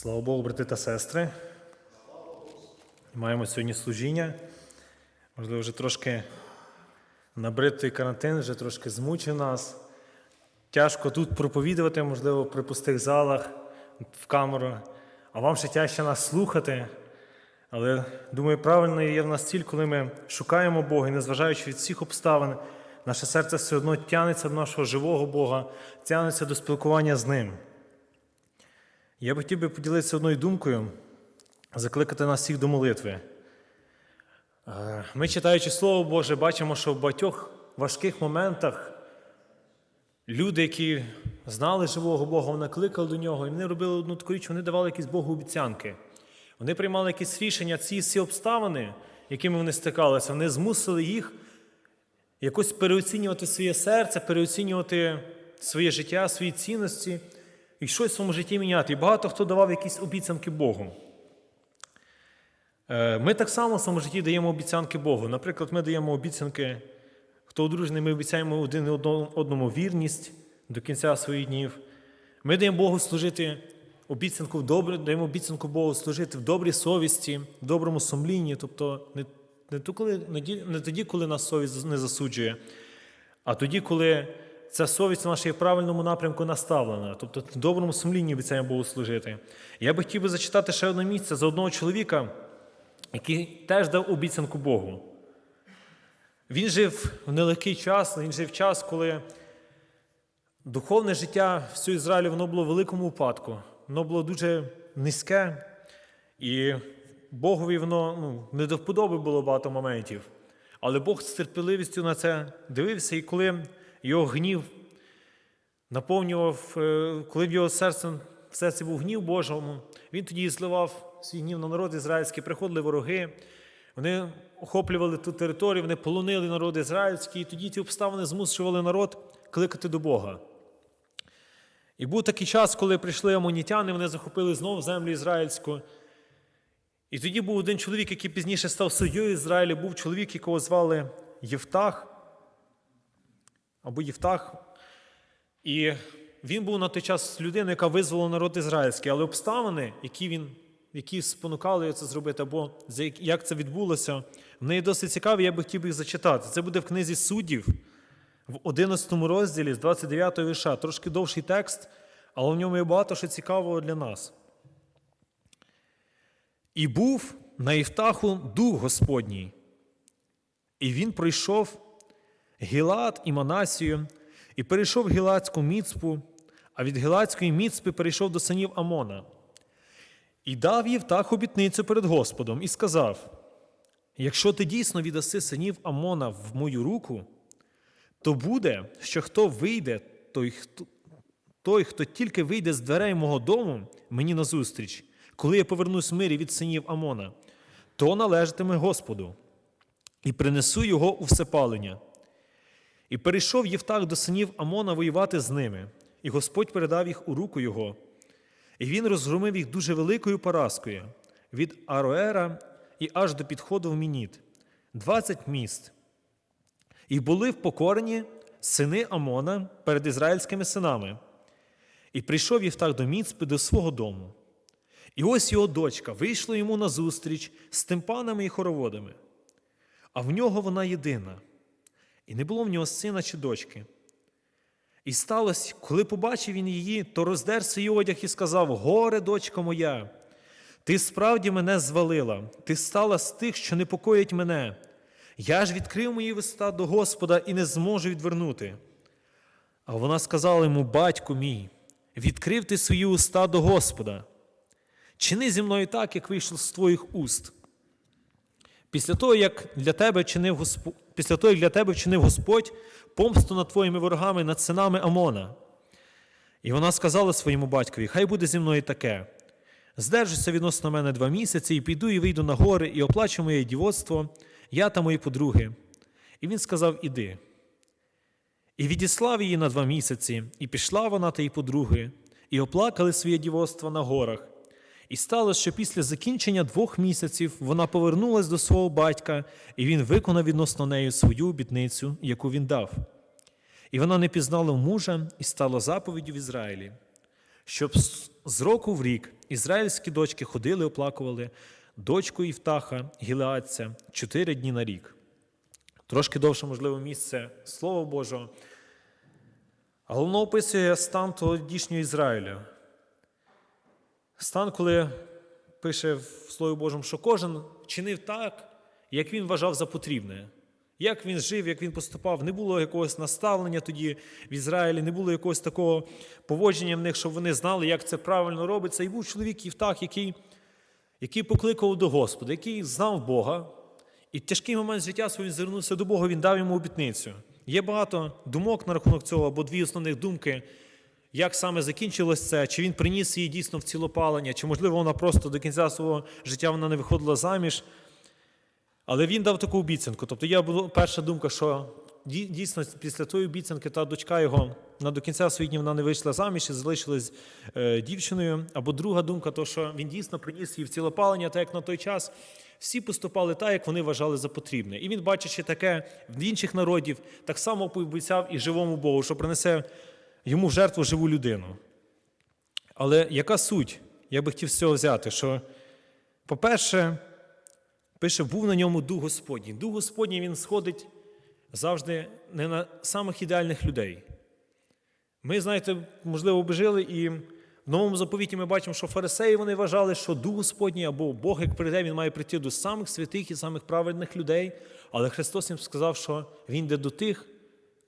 Слава Богу, брати та сестри. Маємо сьогодні служіння. Можливо, вже трошки набрид той карантин, вже трошки змучив нас. Тяжко тут проповідувати, можливо, при пустих залах, в камеру, а вам ще тяжче нас слухати. Але думаю, правильно є в нас ціль, коли ми шукаємо Бога і незважаючи від всіх обставин, наше серце все одно тягнеться до нашого живого Бога, тягнеться до спілкування з Ним. Я б хотів би поділитися одною думкою, закликати нас всіх до молитви. Е, Ми, читаючи Слово Боже, бачимо, що в багатьох важких моментах люди, які знали живого Бога, вони кликали до нього, і вони робили одну таку річ, вони давали якісь Богу обіцянки. Вони приймали якісь рішення, ці всі обставини, якими вони стикалися, вони змусили їх якось переоцінювати своє серце, переоцінювати своє життя, свої цінності і щось в своєму житті міняти. І багато хто давав якісь обіцянки Богу. Е, Ми так само в своєму житті даємо обіцянки Богу. Наприклад, ми даємо обіцянки, хто одружений, ми обіцяємо один одному вірність до кінця своїх днів. Ми даємо Богу служити обіцянку в добрі, даємо обіцянку Богу служити в добрій совісті, в доброму сумлінні, тобто не, не, коли, не тоді, коли нас совість не засуджує, а тоді, коли ця совість наша в правильному напрямку наставлена, тобто доброму сумлінні обіцяємо Богу служити. Я би хотів би зачитати ще одне місце за одного чоловіка, який теж дав обіцянку Богу. Він жив в нелегкий час, він жив час, коли духовне життя всього Ізраїлю воно було в великому упадку, воно було дуже низьке, і Богові воно ну, не до вподоби було багато моментів. Але Бог з терпеливістю на це дивився, і коли його гнів наповнював, е, коли в його серце, в серці був гнів Божому, він тоді зливав свій гнів на народ ізраїльський, приходили вороги, вони охоплювали ту територію, вони полонили народ ізраїльський, і тоді ті обставини змушували народ кликати до Бога. І був такий час, коли прийшли амонітяни, вони захопили знову землю ізраїльську. І тоді був один чоловік, який пізніше став суддєю Ізраїля, був чоловік, якого звали Євтах або Євтах. І він був на той час людиною, яка визволила народ ізраїльський, але обставини, які він, які спонукали це зробити, або як- це відбулося, вони є досить цікаві, я би хотів їх зачитати. Це буде в книзі суддів в 11 розділі з 29 вірша. Трошки довший текст, але в ньому є багато що цікавого для нас. І був на Євтаху дух Господній, і він пройшов Гілад і Манасію, і перейшов Гіладську міцпу, а від Гіладської міцпи перейшов до синів Амона. І дав Євтах обітницю перед Господом і сказав: Якщо ти дійсно віддаси синів Амона в мою руку, то буде, що хто вийде, той, хто, той, хто тільки вийде з дверей мого дому мені назустріч, коли я повернусь в мирі від синів Амона, то належатиме Господу, і принесу його у всепалення. І перейшов Євтах до синів Амона воювати з ними, і Господь передав їх у руку його. І він розгромив їх дуже великою поразкою від Ароера і аж до підходу в Мініт, двадцять міст. І були впокорені сини Амона перед ізраїльськими синами. І прийшов Євтах до Міцпи до свого дому. І ось його дочка вийшла йому назустріч з тимпанами і хороводами, а в нього вона єдина, і не було в нього сина чи дочки. І сталося, коли побачив він її, то роздер свій одяг і сказав: Горе, дочка моя, ти справді мене звалила, ти стала з тих, що непокоїть мене. Я ж відкрив мої вуста до Господа і не зможу відвернути. А вона сказала йому: Батьку мій, відкрив ти свої уста до Господа. Чини зі мною так, як вийшло з твоїх уст. Після того, як для тебе чинив Господь, після того, як для тебе вчинив Господь помсту над твоїми ворогами, над синами Амона. І вона сказала своєму батькові: Хай буде зі мною таке. Здержуся відносно мене два місяці, і піду і вийду на гори, і оплачу моє дівоцтво, я та мої подруги. І він сказав: Іди. І відіслав її на два місяці, і пішла вона та її подруги, і оплакали своє дівоцтво на горах. І сталося, що після закінчення двох місяців вона повернулась до свого батька, і він виконав відносно неї свою обітницю, яку він дав. І вона не пізнала мужа і стала заповіддю в Ізраїлі, щоб з- року в рік ізраїльські дочки ходили, оплакували дочку Євтаха, Гілеадця, чотири дні на рік. Трошки довше, можливо, місце Слова Божого. Воно описує стан тодішнього Ізраїля. Стан, коли пише в Слові Божому, що кожен чинив так, як він вважав за потрібне. Як він жив, як він поступав, не було якогось наставлення тоді в Ізраїлі, не було якогось такого поводження в них, щоб вони знали, як це правильно робиться. І був чоловік Євтах, який, який покликав до Господа, який знав Бога, і в тяжкий момент життя він звернувся до Бога, він дав йому обітницю. Є багато думок на рахунок цього, або дві основних думки, як саме закінчилось це, чи він приніс її дійсно в цілопалення, чи, можливо, вона просто до кінця свого життя вона не виходила заміж. Але він дав таку обіцянку. Тобто я була перша думка, що дійсно після тої обіцянки та дочка його на до кінця своїх днів вона не вийшла заміж і залишилась е, дівчиною. Або друга думка, то що він дійсно приніс її в цілопалення, так як на той час всі поступали так, як вони вважали за потрібне. І він, бачачи таке в інших народів, так само пообіцяв і живому Богу, що принесе йому в жертву живу людину. Але яка суть? Я би хотів з цього взяти, що, по-перше, пише, був на ньому дух Господній. Дух Господній він сходить завжди не на самих ідеальних людей. Ми, знаєте, можливо, би жили, і в новому заповіті ми бачимо, що фарисеї вони вважали, що Дух Господній або Бог, як прийде, він має прийти до самих святих і самих праведних людей. Але Христос їм сказав, що Він йде до тих,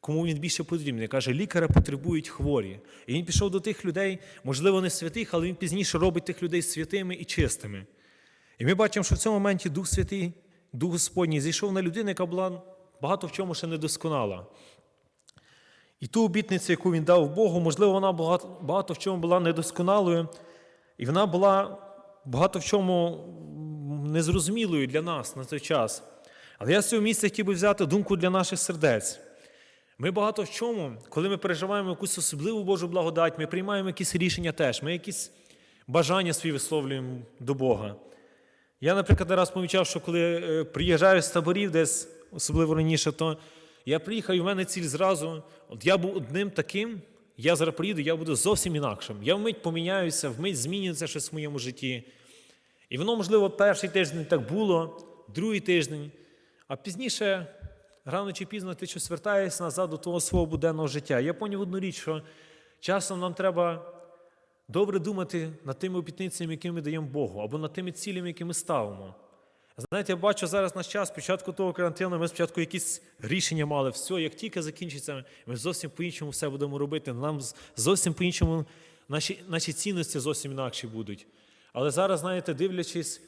кому він більше потрібний. Каже, лікаря потребують хворі. І він пішов до тих людей, можливо, не святих, але він пізніше робить тих людей святими і чистими. І ми бачимо, що в цьому моменті Дух Святий, Дух Господній зійшов на людину, яка була багато в чому ще недосконала. І ту обітницю, яку він дав Богу, можливо, вона багато, в чому була недосконалою, і вона була багато в чому незрозумілою для нас на той час. Але я з цього місця хотів би взяти думку для наших сердець. Ми багато в чому, коли ми переживаємо якусь особливу Божу благодать, ми приймаємо якісь рішення теж, ми якісь бажання свої висловлюємо до Бога. Я, наприклад, не раз помічав, що коли е, приїжджаю з таборів десь, особливо раніше, то я приїхав, і в мене ціль зразу. От я був одним таким, я зараз приїду, я буду зовсім інакшим. Я вмить поміняюся, вмить змінюється щось в моєму житті. І воно, можливо, перший тиждень так було, другий тиждень, а пізніше, рано чи пізно, ти щось вертаєшся назад до того свого буденного життя. Я поняв одну річ, що часом нам треба добре думати над тими обітницями, які ми даємо Богу, або над тими цілями, які ми ставимо. Знаєте, я бачу зараз наш час, спочатку того карантину, ми спочатку якісь рішення мали, все, як тільки закінчиться, ми зовсім по-іншому все будемо робити. Нам зовсім по-іншому наші, наші цінності зовсім інакші будуть. Але зараз, знаєте, дивлячись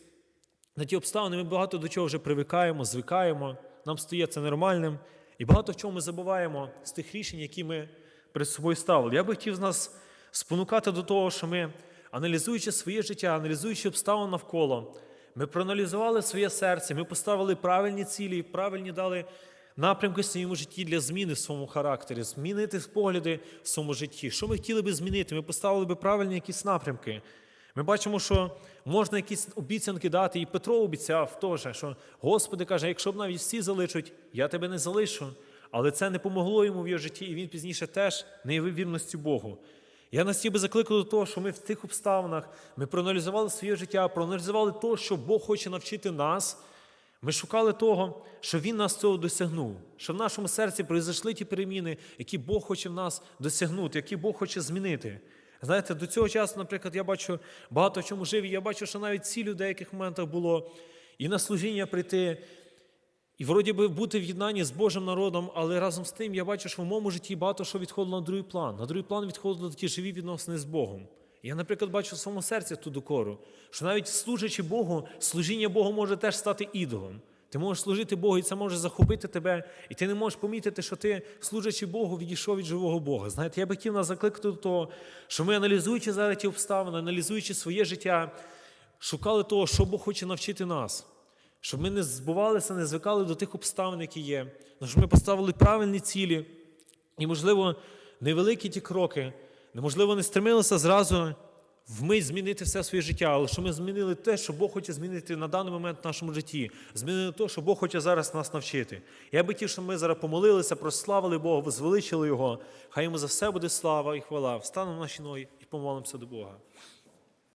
на ті обставини, ми багато до чого вже привикаємо, звикаємо, нам стає це нормальним. І багато в чому ми забуваємо з тих рішень, які ми перед собою ставили. Я би хотів з нас спонукати до того, що ми, аналізуючи своє життя, аналізуючи обставини навколо, ми проаналізували своє серце, ми поставили правильні цілі, правильні дали напрямки в своєму житті для зміни в своєму характері, змінити погляди в своєму житті. Що ми хотіли би змінити? Ми поставили би правильні якісь напрямки. Ми бачимо, що можна якісь обіцянки дати, і Петро обіцяв теж, що Господи каже, якщо б навіть всі залишать, я тебе не залишу. Але це не помогло йому в його житті, і він пізніше теж не явив вірності Богу. Я нас би закликати до того, що ми в тих обставинах ми проаналізували своє життя, проаналізували те, що Бог хоче навчити нас. Ми шукали того, що Він нас цього досягнув, що в нашому серці пройшли ті переміни, які Бог хоче в нас досягнути, які Бог хоче змінити. Знаєте, до цього часу, наприклад, я бачу багато в чому живі. Я бачу, що навіть цілі в деяких моментах було і на служіння прийти, і вроді би бути в єднанні з Божим народом, але разом з тим я бачу, що в моєму житті багато що відходило на другий план. На другий план відходили ті живі відносини з Богом. Я, наприклад, бачу в своєму серці ту докору, що навіть служачи Богу, служіння Богу може теж стати ідолом. Ти можеш служити Богу, і це може захопити тебе, і ти не можеш помітити, що ти, служачи Богу, відійшов від живого Бога. Знаєте, я би хотів нас закликати до того, що ми, аналізуючи зараз ті обставини, аналізуючи своє життя, шукали того, що Бог хоче навчити нас. Щоб ми не збувалися, не звикали до тих обставин, які є, щоб ми поставили правильні цілі, і, можливо, невеликі ті кроки, неможливо, не стремилися зразу вмить змінити все своє життя, але що ми змінили те, що Бог хоче змінити на даний момент в нашому житті. Змінили те, що Бог хоче зараз нас навчити. Я би хотів, щоб ми зараз помолилися, прославили Бога, возвеличили Його. Хай йому за все буде слава і хвала. Встанемо на наші ноги і помолимося до Бога.